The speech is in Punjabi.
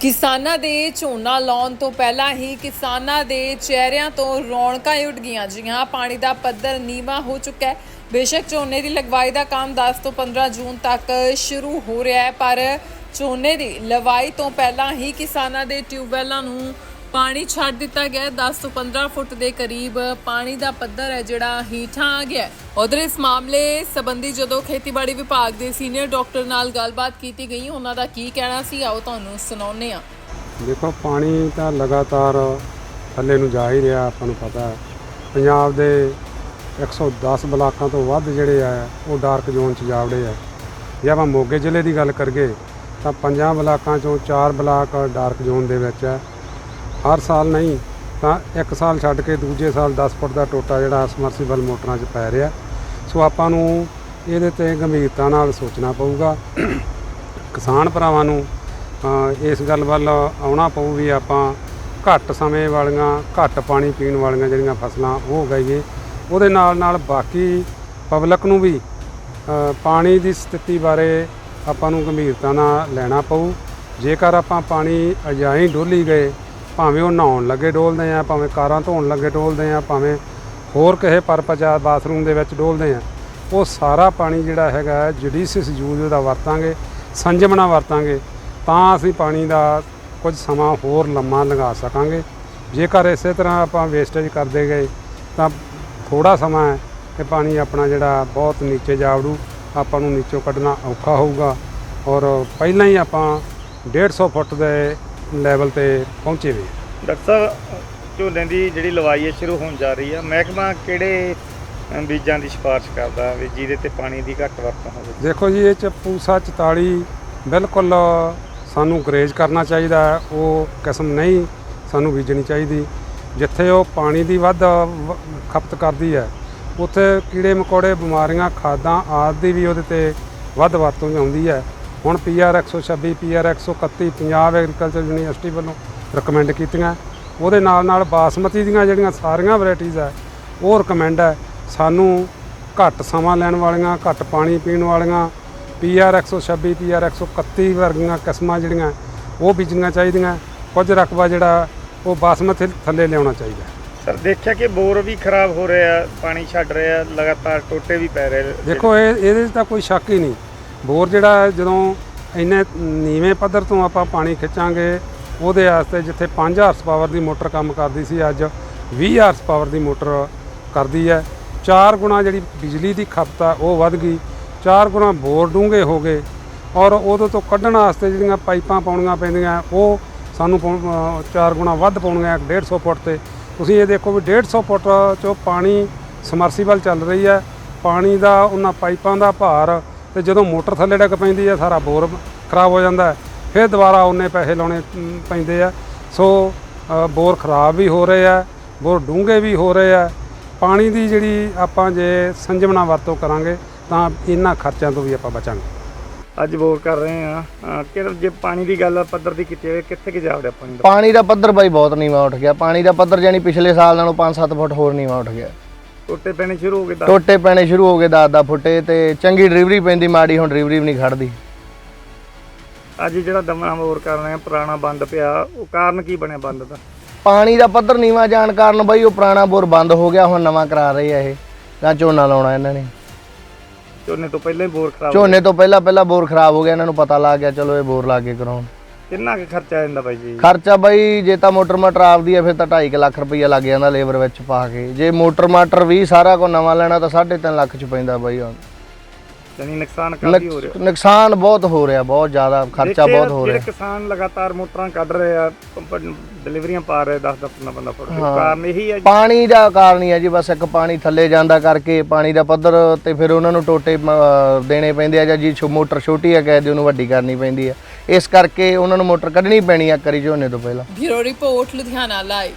ਕਿਸਾਨਾਂ ਦੇ ਝੋਨਾ ਲਾਉਣ ਤੋਂ ਪਹਿਲਾਂ ਹੀ ਕਿਸਾਨਾਂ ਦੇ ਚਿਹਰਿਆਂ ਤੋਂ ਰੌਣਕਾਂ ਹੀ ਉੱਡ ਗਈਆਂ। ਜੀ ਹਾਂ, ਪਾਣੀ ਦਾ ਪੱਧਰ ਨੀਵਾ ਹੋ ਚੁੱਕਾ ਹੈ। ਬੇਸ਼ੱਕ ਝੋਨੇ ਦੀ ਲਗਵਾਈ ਦਾ ਕੰਮ 10 ਤੋਂ 15 ਜੂਨ ਤੱਕ ਸ਼ੁਰੂ ਹੋ ਰਿਹਾ ਹੈ, ਪਰ ਝੋਨੇ ਦੀ ਲਵਾਈ ਤੋਂ ਪਹਿਲਾਂ ਹੀ ਕਿਸਾਨਾਂ ਦੇ ਟਿਊਬਵੈਲਾਂ ਨੂੰ ਪਾਣੀ ਛੱਡ ਦਿੱਤਾ ਗਿਆ ਹੈ। 10 ਤੋਂ 15 ਫੁੱਟ ਦੇ ਕਰੀਬ ਪਾਣੀ ਦਾ ਪੱਧਰ ਹੈ ਜਿਹੜਾ ਹੀਠਾਂ ਆ ਗਿਆ ਉਧਰ ਇਸ ਮਾਮਲੇ ਸੰਬੰਧੀ ਜਦੋਂ ਖੇਤੀਬਾੜੀ ਵਿਭਾਗ ਦੇ ਸੀਨੀਅਰ ਡਾਕਟਰ ਨਾਲ ਗੱਲਬਾਤ ਕੀਤੀ ਗਈ, ਉਹਨਾਂ ਦਾ ਕੀ ਕਹਿਣਾ ਸੀ? ਆਓ ਤੁਹਾਨੂੰ ਸੁਣਾਉਂਦੇ ਹਾਂ। ਦੇਖੋ, ਪਾਣੀ ਤਾਂ ਲਗਾਤਾਰ ਥੱਲੇ ਨੂੰ ਜਾ ਹੀ ਰਿਹਾ, ਆਪਾਂ ਨੂੰ ਪਤਾ ਹੈ। ਪੰਜਾਬ ਦੇ 110 ਬਲਾਕਾਂ ਤੋਂ ਵੱਧ ਜਿਹੜੇ ਆ, ਉਹ ਡਾਰਕ ਜ਼ੋਨ 'ਚ ਜਾਵੜੇ ਆ। ਜੇ ਆਪਾਂ ਮੋਗੇ ਜ਼ਿਲ੍ਹੇ ਦੀ ਗੱਲ ਕਰੀਏ, ਤਾਂ ਪੰਜਾਂ ਬਲਾਕਾਂ ਚੋਂ ਚਾਰ ਬਲਾਕ ਡਾਰਕ ਜ਼ੋਨ ਦੇ ਵਿੱਚ ਹੈ ਹਰ ਸਾਲ ਨਹੀਂ, ਤਾਂ ਇੱਕ ਸਾਲ ਛੱਡ ਕੇ ਦੂਜੇ ਸਾਲ 10 ਫੁੱਟ ਦਾ ਟੋਟਾ ਜਿਹੜਾ ਸਮਰਸੀਬਲ ਮੋਟਰਾਂ 'ਚ ਪੈ ਰਿਹਾ। ਸੋ ਆਪਾਂ ਨੂੰ ਇਹਦੇ ਤੇ ਗੰਭੀਰਤਾ ਨਾਲ ਸੋਚਣਾ ਪਊਗਾ। ਕਿਸਾਨ ਭਰਾਵਾਂ ਨੂੰ ਇਸ ਗੱਲ ਵੱਲ ਆਉਣਾ ਪਊ ਵੀ ਆਪਾਂ ਘੱਟ ਸਮੇਂ ਵਾਲੀਆਂ, ਘੱਟ ਪਾਣੀ ਪੀਣ ਵਾਲੀਆਂ ਜਿਹੜੀਆਂ ਫਸਲਾਂ ਉਹ ਉਗਾਈਏ। ਉਹਦੇ ਨਾਲ ਨਾਲ ਬਾਕੀ ਪਬਲਿਕ ਨੂੰ ਵੀ ਪਾਣੀ ਦੀ ਸਥਿਤੀ ਬਾਰੇ ਆਪਾਂ ਨੂੰ ਗੰਭੀਰਤਾ ਨਾਲ ਲੈਣਾ ਪਊ। ਜੇਕਰ ਆਪਾਂ ਪਾਣੀ ਅਜਾਈ ਡੋਲੀ ਗਏ ਭਾਵੇਂ ਉਹ ਨਹਾਉਣ ਲੱਗੇ ਡੋਲਦੇ ਆ, ਭਾਵੇਂ ਕਾਰਾਂ ਧੋਣ ਲੱਗੇ ਡੋਲਦੇ ਆ, ਭਾਵੇਂ ਹੋਰ ਕਿਸੇ ਪਰਪਸ ਆ ਬਾਥਰੂਮ ਦੇ ਵਿੱਚ ਡੋਲਦੇ ਆ, ਉਹ ਸਾਰਾ ਪਾਣੀ ਜਿਹੜਾ ਹੈਗਾ ਜੁਡੀਸ਼ੀਅਸ ਯੂਜ਼ ਦਾ ਵਰਤਾਂਗੇ ਸੰਜਮ ਨਾਲ ਵਰਤਾਂਗੇ, ਤਾਂ ਅਸੀਂ ਪਾਣੀ ਦਾ ਕੁਝ ਸਮਾਂ ਹੋਰ ਲੰਮਾ ਲੰਘਾ ਸਕਾਂਗੇ। ਜੇਕਰ ਇਸੇ ਤਰ੍ਹਾਂ ਆਪਾਂ ਵੇਸਟੇਜ ਕਰਦੇ ਗਏ, ਤਾਂ ਥੋੜਾ ਸਮਾਂ ਹੈ ਕਿ ਪਾਣੀ ਆਪਣਾ ਜਿਹੜਾ ਬਹੁਤ ਨੀਚੇ ਜਾਵੜੂ, ਆਪਾਂ ਨੂੰ ਨੀਚੋਂ ਕੱਢਣਾ ਔਖਾ ਹੋਊਗਾ। ਔਰ ਪਹਿਲਾਂ ਹੀ ਆਪਾਂ 150 ਫੁੱਟ ਦੇ ਲੈਵਲ ਤੇ ਪਹੁੰਚੇ ਵੇ। ਡਾਕਟਰ ਸਾਹਿਬ ਝੋਨੇ ਦੀ ਜਿਹੜੀ ਲਵਾਈ ਹੈ ਸ਼ੁਰੂ ਹੋਣ ਜਾ ਰਹੀ ਹੈ। ਮਹਿਕਮਾ ਕਿਹੜੇ ਅ, ਬੀਜਾਂ ਦੀ ਸਿਫਾਰਿਸ਼ ਕਰਦਾ ਵੀ ਜਿਹਦੇ ਤੇ ਪਾਣੀ ਦੀ ਘੱਟ ਵਰਤੋਂ ਹੋਵੇ? ਦੇਖੋ ਜੀ ਇਹ ਚ ਪੂਸਾ 44 ਬਿਲਕੁਲ ਸਾਨੂੰ ਗਰੇਜ ਕਰਨਾ ਚਾਹੀਦਾ ਹੈ। ਉਹ ਕਿਸਮ ਨਹੀਂ ਸਾਨੂੰ ਬੀਜਣੀ ਚਾਹੀਦੀ। ਜਿੱਥੇ ਉਹ ਪਾਣੀ ਦੀ ਵੱਧ ਵ- ਖਪਤ ਕਰਦੀ ਹੈ ਉੱਥੇ ਕੀੜੇ ਮਕੌੜੇ ਬਿਮਾਰੀਆਂ ਖਾਦਾਂ ਆਦਿ ਦੀ ਵੀ ਉਹਦੇ ਤੇ ਵੱਧ ਵਰਤੋਂ 'ਚ ਆਉਂਦੀ ਹੈ। ਹੁਣ PR 126 PR 131 Punjab agriculture university recommend recommend ਕੀਤੀਆਂ। ਉਹਦੇ ਨਾਲ ਨਾਲ ਬਾਸਮਤੀ ਦੀਆਂ ਜਿਹੜੀਆਂ ਸਾਰੀਆਂ ਵੈਰਾਈਟੀਆਂ ਹੈ ਉਹ ਰეკਮੈਂਡ ਹੈ ਸਾਨੂੰ ਘੱਟ ਸਮਾਂ ਲੈਣ ਵਾਲੀਆਂ ਘੱਟ ਪਾਣੀ ਪੀਣ ਵਾਲੀਆਂ ਪੀਆਰ 126 ਪੀਆਰ 131 ਵਰਗੀਆਂ ਕਿਸਮਾਂ ਜਿਹੜੀਆਂ ਉਹ ਬੀਜਣੀਆਂ ਚਾਹੀਦੀਆਂ। ਕੁਝ ਰਕਬਾ ਜਿਹੜਾ ਉਹ ਬਾਸਮਤੀ ਥੱਲੇ ਲਿਆਉਣਾ ਚਾਹੀਦਾ। ਸਰ ਦੇਖਿਆ ਕਿ ਬੋਰ ਵੀ ਖਰਾਬ ਹੋ ਰਿਹਾ ਪਾਣੀ ਛੱਡ ਰਿਹਾ ਲਗਾਤਾਰ ਟੋਟੇ ਵੀ ਪੈ ਰਹੇ ਦੇਖੋ ਇਹ ਇਹਦੇ ਤਾਂ ਕੋਈ ਸ਼ੱਕ ਹੀ ਨਹੀਂ। ਬੋਰ ਜਿਹੜਾ ਹੈ, ਜਦੋਂ ਇੰਨੇ ਨੀਵੇਂ ਪੱਧਰ ਤੋਂ ਆਪਾਂ ਪਾਣੀ ਖਿੱਚਾਂਗੇ ਉਹਦੇ ਵਾਸਤੇ ਜਿੱਥੇ 5 ਹਾਰਸ ਪਾਵਰ ਦੀ ਮੋਟਰ ਕੰਮ ਕਰਦੀ ਸੀ ਅੱਜ 20 ਹਾਰਸ ਪਾਵਰ ਦੀ ਮੋਟਰ ਕਰਦੀ ਹੈ। ਚਾਰ ਗੁਣਾ ਜਿਹੜੀ ਬਿਜਲੀ ਦੀ ਖਪਤ ਆ ਉਹ ਵੱਧ ਗਈ। ਚਾਰ ਗੁਣਾ ਬੋਰ ਡੂੰਘੇ ਹੋ ਗਏ। ਔਰ ਉਹਦੇ ਤੋਂ ਕੱਢਣ ਵਾਸਤੇ ਜਿਹੜੀਆਂ ਪਾਈਪਾਂ ਪਾਉਣੀਆਂ ਪੈਂਦੀਆਂ ਉਹ ਸਾਨੂੰ ਪਾਉਣ- ਚਾਰ ਗੁਣਾ ਵੱਧ ਪਾਉਣੀਆਂ 150 ਫੁੱਟ ਤੇ। ਤੁਸੀਂ ਇਹ ਦੇਖੋ ਵੀ 150 ਫੁੱਟ ਚੋਂ ਪਾਣੀ ਸਮਰਸੀਬਲ ਚੱਲ ਰਹੀ ਹੈ। ਪਾਣੀ ਦਾ ਉਹਨਾਂ ਪਾਈਪਾਂ ਦਾ ਭਾਰ ਤੇ ਜਦੋਂ ਮੋਟਰ ਥੱਲੇ ਡਿੱਗ ਪੈਂਦੀ ਹੈ ਸਾਰਾ ਬੋਰ ਖਰਾਬ ਹੋ ਜਾਂਦਾ ਫਿਰ ਦੁਬਾਰਾ ਉਹਨੇ ਪੈਸੇ ਲਾਉਣੇ ਪੈਂਦੇ ਆ। ਸੋ ਬੋਰ ਖਰਾਬ ਵੀ ਹੋ ਰਹੇ ਆ ਬੋਰ ਡੂੰਘੇ ਵੀ ਹੋ ਰਹੇ ਆ। ਪਾਣੀ ਦੀ ਜਿਹੜੀ ਆਪਾਂ ਜੇ ਸੰਜਮਣਾ ਵਰਤੋਂ ਕਰਾਂਗੇ ਤਾਂ ਇਹਨਾਂ ਖਰਚਿਆਂ ਤੋਂ ਵੀ ਆਪਾਂ ਬਚਾਂਗੇ। ਅੱਜ ਬੋਰ ਕਰ ਰਹੇ ਆ। ਕਿ ਜੇ ਪਾਣੀ ਦੀ ਗੱਲ ਪੱਧਰ ਦੀ ਕੀਤੀ ਜਾਵੇ ਕਿੱਥੇ ਕਿ ਜਾਵੜਿਆ ਪਾਣੀ ਦਾ? ਪਾਣੀ ਦਾ ਪੱਧਰ ਬਾਈ ਬਹੁਤ ਨੀਵਾਂ ਉੱਠ ਗਿਆ। ਪਾਣੀ ਦਾ ਪੱਧਰ ਜਾਨੀ ਪਿਛਲੇ ਸਾਲ ਨਾਲੋਂ 5-7 ਫੁੱਟ ਹੋਰ ਨੀਵਾਂ ਉੱਠ ਗਿਆ। ਟੋਟੇ ਪੈਣੇ ਸ਼ੁਰੂ ਹੋ ਗਏ ਦਸ। ਟੋਟੇ ਪੈਣੇ ਸ਼ੁਰੂ ਹੋ ਗਏ 10-10 ਫੁੱਟੇ ਤੇ ਚੰਗੀ ਡਿਲੀਵਰੀ ਪੈਂਦੀ ਮਾੜੀ ਹੁਣ ਡਿਲੀਵਰੀ ਵੀ ਨਹੀਂ ਖੜਦੀ। ਅੱਜ ਜਿਹੜਾ ਦਮਨਾ ਬੋਰ ਕਰ ਰਹੇ ਆ ਪੁਰਾਣਾ ਬੰਦ ਪਿਆ ਉਹ ਕਾਰਨ ਕੀ ਬਣਿਆ ਬੰਦ ਦਾ? ਪਾਣੀ ਦਾ ਪੱਧਰ ਨੀਵਾਂ ਜਾਣ ਕਾਰਨ ਬਾਈ ਉਹ ਪੁਰਾਣਾ ਬੋਰ ਬੰਦ ਹੋ ਗਿਆ ਹੁਣ ਨਵਾਂ ਕਰਾ ਰਹੇ ਆ ਇਹ। ਜਾਂ ਝੋਨਾ ਲਾਉਣਾ ਇਹਨਾਂ ਨੇ। ਝੋਨੇ ਤੋਂ ਪਹਿਲਾਂ ਹੀ ਬੋਰ ਖਰਾਬ ਝੋਨੇ ਤੋਂ ਪਹਿਲਾਂ ਪਹਿਲਾਂ ਬੋਰ ਖਰਾਬ ਹੋ ਗਿਆ ਇਹਨਾਂ ਨੂੰ ਪਤਾ ਲੱਗ ਗਿਆ ਚਲੋ ਇਹ ਬੋਰ ਲਾ ਕੇ ਕਰਾਉਣ। ਕਿੰਨਾ ਕੁ ਖਰਚਾ ਆ ਜਾਂਦਾ ਬਾਈ ਜੀ? ਖਰਚਾ ਬਾਈ ਜੇ ਤਾਂ ਮੋਟਰ ਮਾਟਰ ਆਪਦੀ ਆ ਫਿਰ ਤਾਂ 2.5 ਲੱਖ ਰੁਪਈਆ ਲੱਗ ਜਾਂਦਾ ਲੇਬਰ ਵਿੱਚ ਪਾ ਕੇ। ਜੇ ਮੋਟਰ ਮਾਟਰ ਵੀ ਸਾਰਾ ਕੋ ਨਵਾਂ ਲੈਣਾ ਤਾਂ 3.5 ਲੱਖ ਚ ਪੈਂਦਾ ਬਾਈ ਹੁਣ। ਯਾਨੀ ਨੁਕਸਾਨ ਕਾਫੀ ਹੋ ਰਿਹਾ। ਨੁਕ- ਨੁਕਸਾਨ ਬਹੁਤ ਹੋ ਰਿਹਾ ਬਹੁਤ ਜ਼ਿਆਦਾ ਖਰਚਾ ਬਹੁਤ ਹੋ ਰਿਹਾ। ਕਿਸਾਨ ਲਗਾਤਾਰ ਮੋਟਰਾਂ ਕੱਢ ਰਹੇ ਆ ਡਿਲੀਵਰੀਆਂ ਪਾ ਰਹੇ 10 10 15 15 ਫੁੱਟ ਕਾਰਨ ਇਹੀ ਹੈ ਜੀ। ਪਾਣੀ ਦਾ ਕਾਰਨ ਹੀ ਹੈ ਜੀ ਬਸ ਇੱਕ ਪਾਣੀ ਥੱਲੇ ਜਾਂਦਾ ਕਰਕੇ ਪਾਣੀ ਦਾ ਪੱਧਰ ਤੇ ਫਿਰ ਉਹਨਾਂ ਨੂੰ ਟੋਟੇ ਦੇਣੇ ਪੈਂਦੇ ਆ ਜਾਂ ਜੀ ਮੋਟਰ ਛੋਟੀ ਹੈ ਕਹਿੰਦੇ ਉਹਨੂੰ ਵੱਡੀ ਕਰਨੀ ਪੈਂਦੀ ਹੈ ਇਸ ਕਰਕੇ ਉਹਨਾਂ ਨੂੰ ਮੋਟਰ ਕੱਢਣੀ ਪੈਣੀ ਆ ਕਰੀ ਝੋਨੇ ਤੋਂ ਪਹਿਲਾਂ। Bureau report Ludhiana live